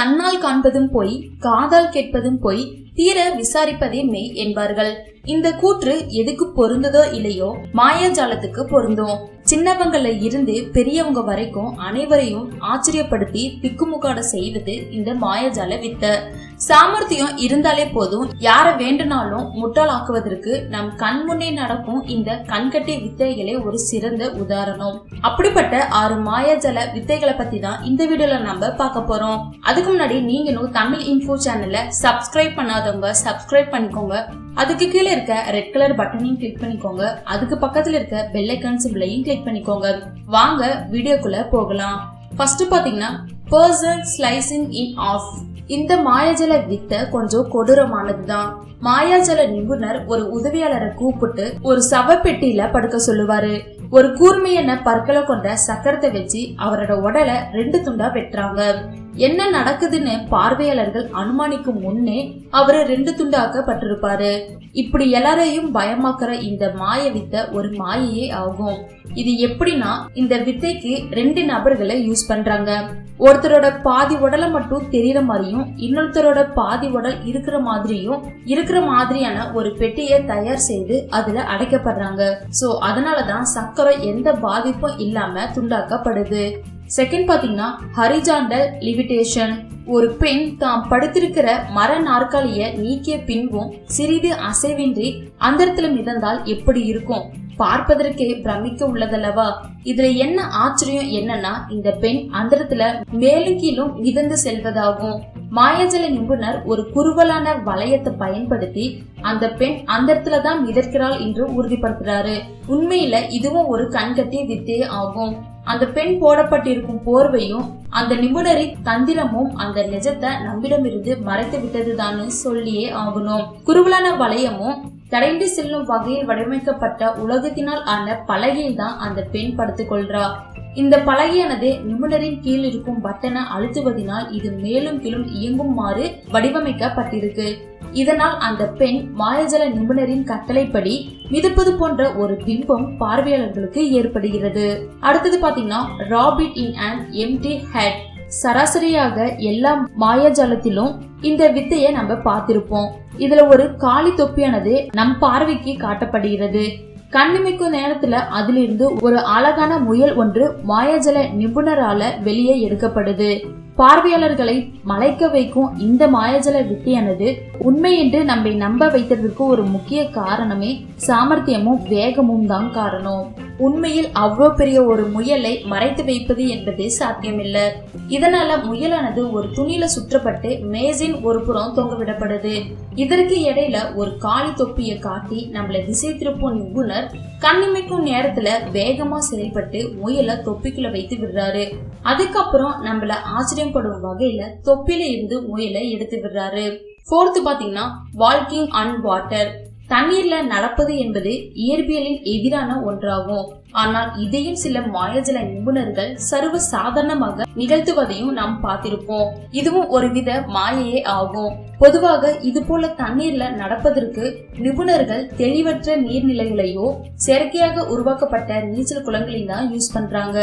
கண்ணால் காண்பதும் பொய் காதால் கேட்பதும் பொய் தீர விசாரிப்பதே மெய் என்பார்கள். இந்த கூற்று எதுக்கு பொருந்ததோ இல்லையோ மாயாஜாலத்துக்கு பொருந்தும். சின்னவங்கள இருந்து பெரியவங்க வரைக்கும் அனைவரையும் ஆச்சரியப்படுத்தி திக்குமுக்காட செய்வது இந்த மாயாஜால வித்தை. சாமர்த்தியம் இருந்தாலே போதும். யார வேண்டுனாலும் முட்டாளாக்குவதற்கு நம் கண் முன்னே நடக்கும் இந்த கண்கட்டி வித்தைகளே ஒரு சிறந்த உதாரணம். அப்படிப்பட்ட ஆறு மாயாஜல வித்தைகளை பத்தி தான் இந்த வீடியோல நம்ம பார்க்க போறோம். அதுக்கு முன்னாடி நீங்களும் தமிழ் இன்ஃபோ சேனலை சப்ஸ்கிரைப் பண்ணாதவங்க சப்ஸ்கிரைப் பண்ணிக்கோங்க. அதுக்கு கீழே இருக்க ரெட் கலர் பட்டனையும் கிளிக் பண்ணிக்கோங்க. அதுக்கு பக்கத்துல இருக்க பெல்லைக்கன் சிம்பிளையும் கிளிக் பண்ணிக்கோங்க. வாங்க வீடியோக்குள்ள போகலாம். ஃபர்ஸ்ட் பாத்தீங்கன்னா பர்சன் ஸ்லைசிங் இன் ஆஃப் இந்த மாயாஜல வித்த கொஞ்சம் கொடூரமானதுதான். மாயாஜல நிபுணர் ஒரு உதவியாளரை கூப்பிட்டு ஒரு சவப்பெட்டியில படுக்க சொல்லுவாரு. ஒரு கூர்மையான பற்களை கொண்ட சக்கரத்தை வச்சு அவரோட உடலை ரெண்டு துண்டா வெட்டுறாங்க. என்ன நடக்குதுன்னு பார்வையாளர்கள் அனுமானிக்கும் முன்னே அவரு ரெண்டு துண்டாக்கப்பட்டிருப்பாரு. இப்படி எல்லாரையும் பயமாக்குற இந்த மாய வித்த ஒரு மாயையே ஆகும். இது எப்படின்னா இந்த வித்தைக்கு ரெண்டு நபர்களை யூஸ் பண்றாங்க. ஒருத்தரோட பாதி உடலை மட்டும் தெரியற மாதிரியும் இன்னொருத்தரோட பாதி உடல் இருக்கிற மாதிரியும் இருக்கிற மாதிரியான ஒரு பெட்டியை தயார் செய்து அதுல அடைக்கப்படுறாங்க. சோ அதனாலதான் சக்கரை எந்த பாதிப்பும் இல்லாம துண்டாக்கப்படுது. செகண்ட் பாத்தீங்கன்னா ஹரிஜாண்டல் லிவிடேஷன் ஒரு பெண் தாம் படுத்திருக்கிற மர நாற்காலிய நீக்கிய பின்பும் சிறிது அசைவின்றி அந்தரத்துல மிதந்தால் எப்படி இருக்கும்? பார்ப்பதற்கே பிரமிக்க உள்ளதல்லவா? இதுல என்ன ஆச்சரியம் என்னன்னா இந்த பெண் அந்தரத்துல மேலும் கீழும் மிதந்து செல்வதாகும். மாயாஜல நிபுணர் ஒரு குறுவலான வளையத்தை பயன்படுத்தி அந்த பெண் அந்த இடத்துல தான் மிதக்கிறாள் என்று உறுதிப்படுத்துறாரு. உண்மையில இதுவும் ஒரு கண்கட்டிய வித்தையே ஆகும். அந்த பெண் போடப்பட்டிருக்கும் போர்வையும் அந்த நிபுணரின் தந்திரமும் அந்த நிஜத்தை நம்மிடமிருந்து மறைத்து விட்டதுதான்னு சொல்லியே ஆகணும். குறுவலான வளையமும் தடைந்து செல்லும் வகையில் வடிவமைக்கப்பட்ட உலகத்தினால் ஆன பலகையில் தான் அந்த பெண் படுத்துக் கொள்றா. இந்த பலகையானது நிபுணரின் கீழ் இருக்கும் பட்டனை அழுத்துவதினால் இது மேலும் கீழும் இயங்குமாறு வடிவமைக்கப்பட்டிருக்கு. இதனால் அந்த பெண் மாயஜல நிபுணரின் கட்டளைப்படி மிதப்பது போன்ற ஒரு பிம்பம் பார்வையாளர்களுக்கு ஏற்படுகிறது. அடுத்தது பாத்தீங்கன்னா rabbit in and empty hat சராசரியாக எல்லா மாயாஜாலத்திலும் இந்த வித்தையை நம்ம பார்த்திருப்போம். இதுல ஒரு காளி தொப்பியானது நம் பார்வைக்கு காட்டப்படுகிறது. கண்ணிமைக்கும் நேரத்துல அதிலிருந்து ஒரு அழகான முயல் ஒன்று மாயாஜல நிபுணரால வெளியே எடுக்கப்படுது. பார்வையாளர்களை மலைக்க வைக்கும் இந்த மாயஜல வித்தியானது உண்மை என்று நம்மை நம்ப வைத்ததற்கு ஒரு முக்கிய காரணமே சாமர்த்தியமும் வேகமும் தான் காரணம். உண்மையில் அவ்வளோ பெரிய ஒரு முயலை மறைத்து வைப்பது என்பது சாத்தியமில்லை. இதனால முயலானது ஒரு துணியில சுற்றப்பட்டு மேசின் ஒரு புறம் தொங்க விடப்படுது இதற்கு இடையில ஒரு காளி தொப்பியை காட்டி நம்மளை திசை திருப்பும் நிபுணர் கண்ணிமைக்கும் நேரத்துல வேகமா செயல்பட்டு முயலை தொப்பிக்குள்ள வைத்து விடுறாரு. அதுக்கப்புறம் நம்மள ஆச்சரியப்படும் வகையில தொப்பில இருந்து முயலை எடுத்து விடுறாரு. ஃபோர்த்து பாத்தீங்கன்னா வால்கிங் அண்ட் வாட்டர் தண்ணீர்ல நடப்பது என்பது இயற்பியலின் எதிரான ஒன்றாகும். ஆனால் இதையும் சில மாயஜல நிபுணர்கள் சர்வ சாதாரணமாக நிகழ்த்துவதையும் நாம் பார்த்திருப்போம். இதுவும் ஒருவித மாயையே ஆகும். பொதுவாக இது போல தண்ணீர்ல நடப்பதற்கு நிபுணர்கள் தெளிவற்ற நீர்நிலைகளையோ செயற்கையாக உருவாக்கப்பட்ட நீச்சல் குளங்களையும் தான் யூஸ் பண்றாங்க.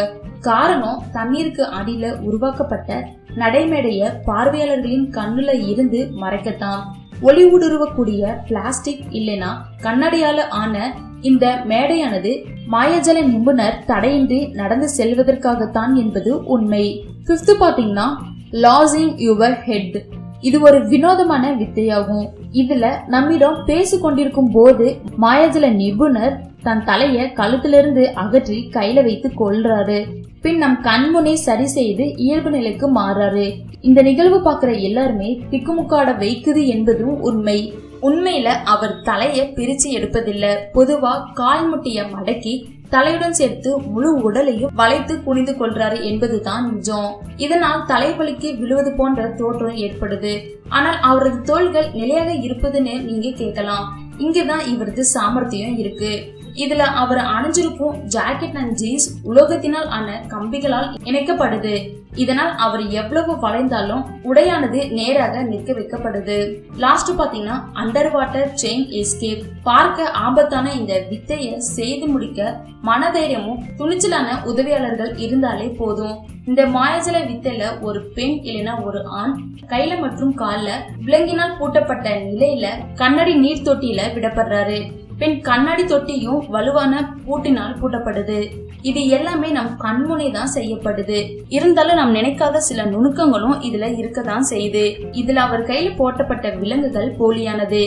காரணம் தண்ணீருக்கு அடியில உருவாக்கப்பட்ட நடைமேடைய பார்வையாளர்களின் கண்ணுல இருந்து மறைக்கத்தான். ஒளி ஊடுருவக்கூடிய பிளாஸ்டிக் இல்லைனா கண்ணாடியால ஆன இந்த மேடையானது மாயாஜல நிபுணர் தடையின்றி நடந்து செல்வதற்காகத்தான் என்பது உண்மை. பிப்த் பாத்தீங்கன்னா லாசிங் யுவர் ஹெட் இது ஒரு வினோதமான வித்தையாகும். இதுல நம்மிடம் பேசி கொண்டிருக்கும் போது மாயாஜல நிபுணர் தன் தலைய கழுத்திலிருந்து அகற்றி கையில வைத்து கொள்றாரு. பின் நம் கண்முனை சரி செய்து இயல்பு நிலைக்கு மாறாரு. இந்த நிகழ்வு பார்க்குற எல்லாருமே திக்குமுக்காட வைக்குது என்பதும் உண்மை. உண்மையில அவர் தலையை பிரிச்சு எடுப்பதில்லை. பொதுவா கால் முட்டிய மடக்கி தலையுடன் சேர்த்து முழு உடலையும் வளைத்து குனிந்து கொள்றாரு என்பதுதான் நிஜம். இதனால் தலைவலிக்கு விழுவது போன்ற தோற்றம் ஏற்படுது. ஆனால் அவரது தோள்கள் நிலையாக இருப்பதுன்னு நீங்க கேட்கலாம். இங்கதான் இவரது சாமர்த்தியம் இருக்கு. இதுல அவர் அணிஞ்சிருக்கும் ஜாக்கெட் அண்ட் ஜீன்ஸ் உலோகத்தினால் ஆன கம்பிகளால் இணைக்கப்படுது. இதனால் அவர் எவ்வளவு வளைந்தாலும் உடையானது நேராக நிற்க வைக்கப்படுது. லாஸ்ட் பாத்தீங்கன்னா அண்டர் வாட்டர் செயின் எஸ்கேப் பார்க்க ஆபத்தான இந்த வித்தையை செய்து முடிக்க மனதைரியமும் துணிச்சலான உதவியாளர்கள் இருந்தாலே போதும். இந்த மாயஜல வித்தையில ஒரு பெண் இல்லைன்னா ஒரு ஆண் கையில மற்றும் கால்ல விலங்கினால் பூட்டப்பட்ட நிலையில கண்ணாடி நீர் தொட்டியில விடப்படுறாரு. பின் கண்ணாடி தொட்டியும் வலுவான பூட்டினால் பூட்டப்படுது. இது எல்லாமே நம் கண்முனை தான் செய்யப்படுது. இருந்தாலும் நாம் நினைக்காத சில நுணுக்கங்களும் இதுல இருக்கதான் செய்யுது. இதுல அவர் கையில போட்டப்பட்ட விலங்குகள் போலியானது.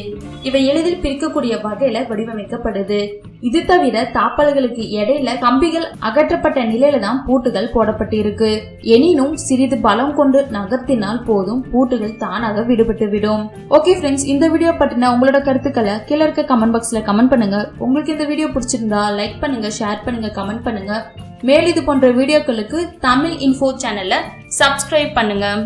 இவை எளிதில் பிரிக்கக்கூடிய வகையில வடிவமைக்கப்படுது. இது தவிர தாப்பல்களுக்கு இடையில கம்பிகள் அகற்றப்பட்ட நிலையில தான் பூட்டுகள் போடப்பட்டு இருக்கு எனினும் சிறிது பலம் கொண்டு நகர்த்தினால் போதும் பூட்டுகள் தானாக விடுபட்டு விடும். ஓகே ஃப்ரெண்ட்ஸ் இந்த வீடியோ பற்றின உங்களோட கருத்துக்களை கீழே இருக்க கமெண்ட் பாக்ஸ்ல கமெண்ட் கமெண்ட் பண்ணுங்கள் உங்களுக்கு இந்த வீடியோ பிடிச்சிருந்தா லைக் பண்ணுங்கள் ஷேர் பண்ணுங்கள் கமெண்ட் பண்ணுங்கள் மேல் இது போன்ற வீடியோக்களுக்கு தமிழ் இன்ஃபோ சேனலை சப்ஸ்கிரைப் பண்ணுங்கள்